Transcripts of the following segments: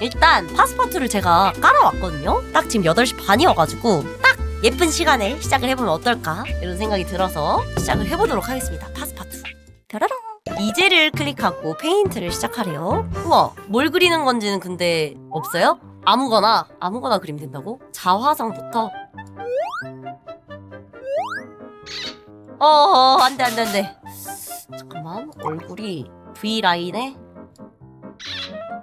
일단 파스포트를 제가 깔아왔거든요. 딱 지금 8시 반이어가지고 딱 예쁜 시간에 시작을 해보면 어떨까 이런 생각이 들어서 시작을 해보도록 하겠습니다. 파스파트. 뾰라랑. 이제를 클릭하고 페인트를 시작하래요. 우와, 뭘 그리는 건지는 근데 없어요? 아무거나 아무거나 그리면 된다고? 자화상부터. 어, 어 안돼 안돼 안돼. 잠깐만 얼굴이 V 라인에.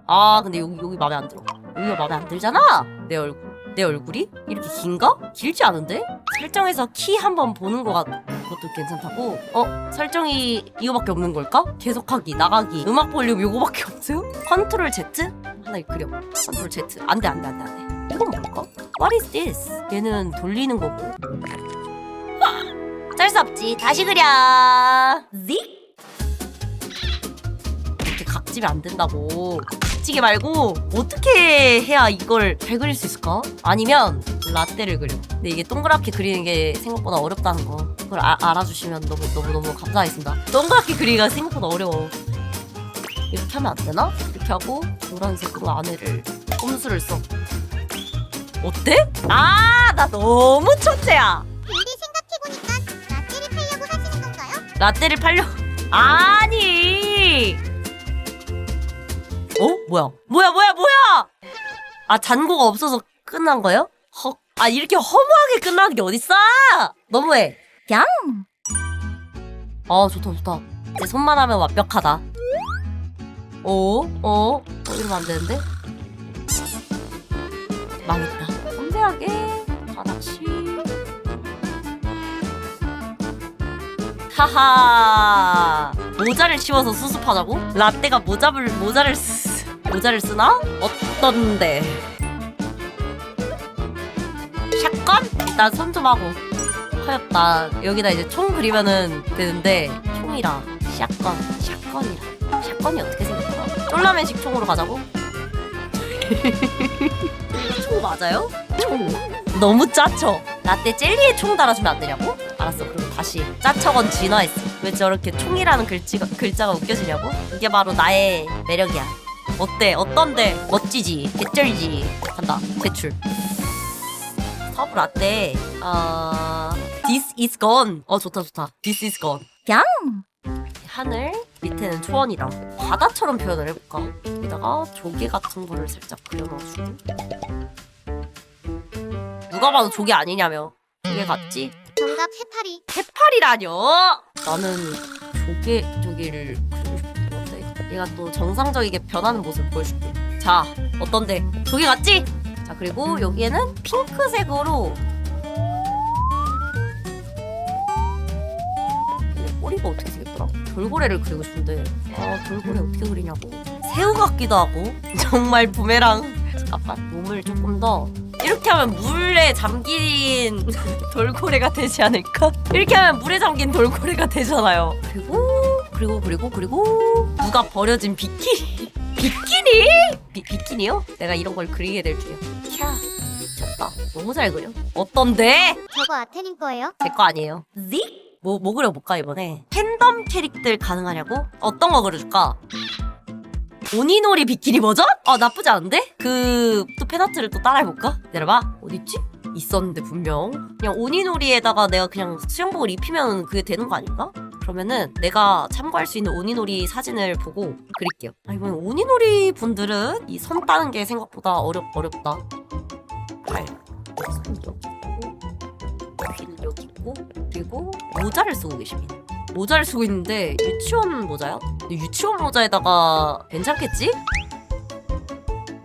아 근데 여기 여기 마음에 안 들어. 여기가 마음에 안 들잖아. 내 얼굴. 내 얼굴이 이렇게 긴가? 길지 않은데? 설정에서 키 한번 보는 거 같, 것도 괜찮다고. 어 설정이 이거밖에 없는 걸까? 계속하기, 나가기, 음악 볼륨 요거밖에 없어요? 컨트롤 Z 하나 그려. 컨트롤 Z. 안돼 안돼 안돼 안돼. 이건 뭘까? What is this? 얘는 돌리는 거고. 어쩔 수 없지. 다시 그려. 지? 이렇게 각지면 안 된다고. 각지게 말고 어떻게 해야 이걸 잘 그릴 수 있을까? 아니면 라떼를 그려. 근데 이게 동그랗게 그리는 게 생각보다 어렵다는 거. 그걸 아- 알아주시면 너무 너무 너무 감사하겠습니다. 동그랗게 그리기가 생각보다 어려워. 이렇게 하면 안 되나? 이렇게 하고 노란색으로 안에를 꼼수를 써. 어때? 아, 나 너무 천재야. 근데 생각해보니까 라떼를 팔려고 하시는 건가요? 라떼를 팔려 아니 어? 뭐야? 뭐야 뭐야 뭐야? 아 잔고가 없어서 끝난 거예요? 헉 아 이렇게 허무하게 끝나는 게 어딨어? 너무해. 양. 아 좋다 좋다. 내 손만 하면 완벽하다. 어? 어? 어 이러면 안 되는데? 망했다. 섬세하게. 하나씩. 하하! 모자를 씌워서 수습하자고? 라떼가 모자를 모자를 쓰, 모자를 쓰나? 어떤데? 샷건? 일단 손 좀 하고 하였다 여기다 이제 총 그리면은 되는데 총이라 샷건 샷건이라 샷건이 어떻게 생겼더라? 쫄라맨식 총으로 가자고? 총 맞아요? 총 너무 짜쳐 라떼 젤리에 총 달아주면 안 되냐고? 알았어 그럼 다시 짜쳐건 진화했어 왜 저렇게 총이라는 글자가, 글자가 웃겨지냐고? 이게 바로 나의 매력이야 어때? 어떤데? 멋지지? 개쩔지? 간다 제출 서브 라떼 어... This is gone 어 좋다 좋다 This is gone 양. 하늘 밑에는 초원이다 바다처럼 표현을 해볼까 여기다가 조개 같은 거를 살짝 그려넣어주고 누가 봐도 조개 아니냐며 조개 같지? 정답 해파리. 해파리라뇨 나는 조개 조개를 얘가 또 정상적이게 변하는 모습을 보여줄게 자 어떤데 조개 같지? 자 그리고 여기에는 핑크색으로 얘네 꼬리가 어떻게 생겼더라? 돌고래를 그리고 싶은데 아 돌고래 어떻게 그리냐고 새우 같기도 하고 정말 부메랑 잠깐만 몸을 조금 더 이렇게 하면 물에 잠긴 돌고래가 되지 않을까? 이렇게 하면 물에 잠긴 돌고래가 되잖아요. 그리고 그리고 그리고 그리고 누가 버려진 비키니 비키니 비, 비키니요? 내가 이런 걸 그리게 될 줄이야. 캬 미쳤다. 너무 잘 그려. 어떤데? 저거 아테님 거예요? 제 거 아니에요. 지? 뭐, 뭐 그려볼까, 이번에? 팬덤 캐릭들 가능하냐고? 어떤 거 그려줄까? 오니놀이 비키니 버전? 아, 나쁘지 않은데? 그, 또 팬아트를 또 따라해볼까? 내려봐. 어딨지? 있었는데, 분명. 그냥 오니놀이에다가 내가 그냥 수영복을 입히면 그게 되는 거 아닌가? 그러면은 내가 참고할 수 있는 오니놀이 사진을 보고 그릴게요. 아, 이번 오니놀이 분들은 이 선 따는 게 생각보다 어렵, 어렵다. 팔. 손 여기 있고. 귀는 여기 있고 그리고 모자를 쓰고 계십니다. 모자를 쓰고 있는데 유치원 모자요? 유치원 모자에다가 괜찮겠지?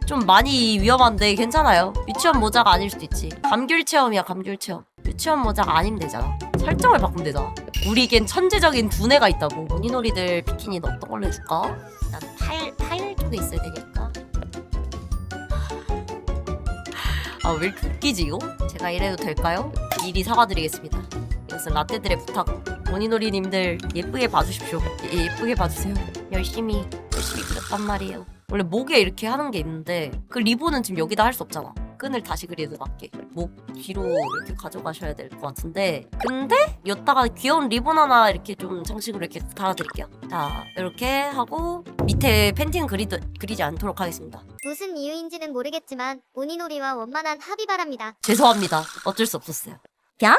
좀 많이 위험한데 괜찮아요. 유치원 모자가 아닐 수도 있지. 감귤 체험이야 감귤 체험. 유치원 모자가 아니면 되잖아. 설정을 바꾸면 되잖아. 우리겐 천재적인 두뇌가 있다고. 모니놀이들 비키니는 어떤 걸로 해줄까? 일단 팔, 팔 쪽에 있어야 되니까. 아 왜 이렇게 웃기지 이거? 제가 이래도 될까요? 미리 사과드리겠습니다. 이것은 라떼들의 부탁. 모니놀이님들 예쁘게 봐주십시오. 예, 예쁘게 봐주세요. 열심히 열심히 그렸단 말이에요. 원래 목에 이렇게 하는 게 있는데 그 리본은 지금 여기다 할 수 없잖아. 끈을 다시 그리는 맞게 목 뒤로 이렇게 가져가셔야 될 것 같은데 근데 여기다가 귀여운 리본 하나 이렇게 좀 장식으로 이렇게 달아드릴게요 자 이렇게 하고 밑에 팬티는 그리, 그리지 않도록 하겠습니다 무슨 이유인지는 모르겠지만 오니놀이와 원만한 합의 바랍니다. 죄송합니다 어쩔 수 없었어요 뿅!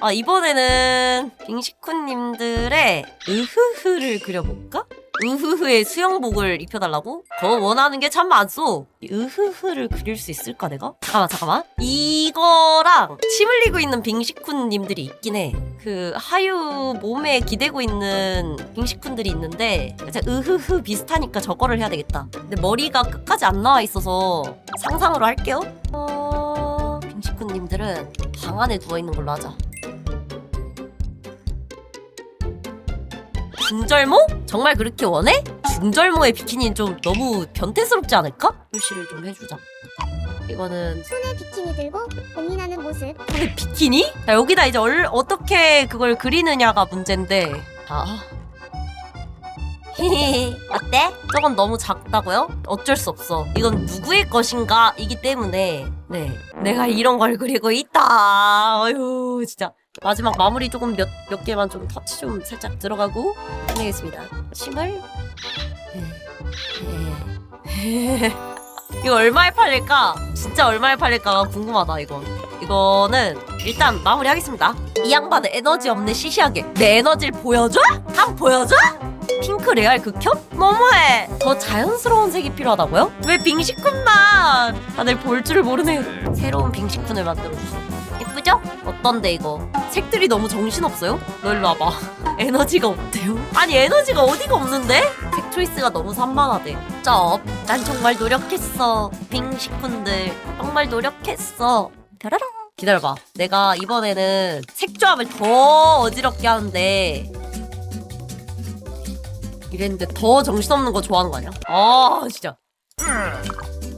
아 이번에는 빙식쿠님들의 으흐흐를 그려볼까? 으흐흐의 수영복을 입혀달라고? 더 원하는 게 참 많소. 으흐흐를 그릴 수 있을까 내가? 잠깐만 잠깐만. 이거랑 침 흘리고 있는 빙식쿤님들이 있긴 해 그 하유 몸에 기대고 있는 빙식쿤들이 있는데 이제 으흐흐 비슷하니까 저거를 해야 되겠다. 근데 머리가 끝까지 안 나와 있어서 상상으로 할게요. 어... 빙식쿤님들은 방 안에 누워 있는 걸로 하자 중절모? 정말 그렇게 원해? 중절모의 비키니는 좀 너무 변태스럽지 않을까? 표시를 좀 해주자. 이거는 손에 비키니 들고 고민하는 모습. 근데 비키니? 자 여기다 이제 얼, 어떻게 그걸 그리느냐가 문제인데. 자. 히히 어때? 저건 너무 작다고요? 어쩔 수 없어. 이건 누구의 것인가 이기 때문에 네 내가 이런 걸 그리고 있다. 어휴 진짜 마지막 마무리 조금 몇, 몇 개만 좀 터치 좀 살짝 들어가고 끝내겠습니다. 침을 네. 이거 얼마에 팔릴까? 진짜 얼마에 팔릴까가 궁금하다 이건. 이거는 일단 마무리하겠습니다. 이 양반은 에너지 없는 시시하게 내 에너지를 보여줘? 한 보여줘? 핑크 레알 극혐? 너무해. 더 자연스러운 색이 필요하다고요? 왜 빙식쿤만 다들 볼 줄을 모르네. 새로운 빙식쿤을 만들어주세요. 어떤데 이거? 색들이 너무 정신없어요? 너 일로 와봐. 에너지가 없대요? 아니 에너지가 어디가 없는데? 색 초이스가 너무 산만하대. 쩝. 난 정말 노력했어. 빙식쿤들 정말 노력했어. 뾰로롱. 기다려봐. 내가 이번에는 색 조합을 더 어지럽게 하는데 이랬는데 더 정신없는 거 좋아하는 거 아니야? 아 진짜.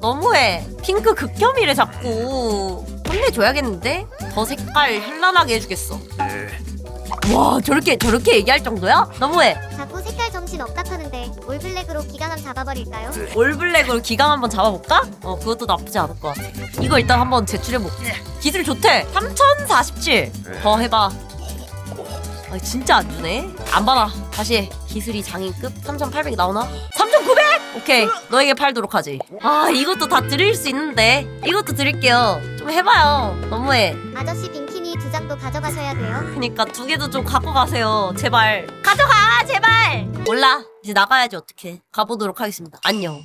너무해. 핑크 극혐이래 자꾸. 혼내줘야겠는데? 더 색깔 현란하게 해주겠어. 와 저렇게 저렇게 얘기할 정도야? 너무해. 자꾸 색깔 정신 억압하는데 올블랙으로 기강함 잡아버릴까요? 올블랙으로 기강 한번 잡아볼까? 어 그것도 나쁘지 않을 것 같아. 이거 일단 한번 제출해볼게. 기술 좋대. 3047. 더 해봐. 아, 진짜 안 주네. 안 받아. 다시 해. 기술이 장인급 3800이 나오나? 3900! 오케이. 너에게 팔도록 하지. 아 이것도 다 드릴 수 있는데. 이것도 드릴게요. 좀 해봐요. 너무해. 아저씨 빙키니 두 장도 가져가셔야 돼요. 그니까 두 개도 좀 갖고 가세요. 제발. 가져가, 제발. 몰라. 이제 나가야지 어떻게. 가보도록 하겠습니다. 안녕.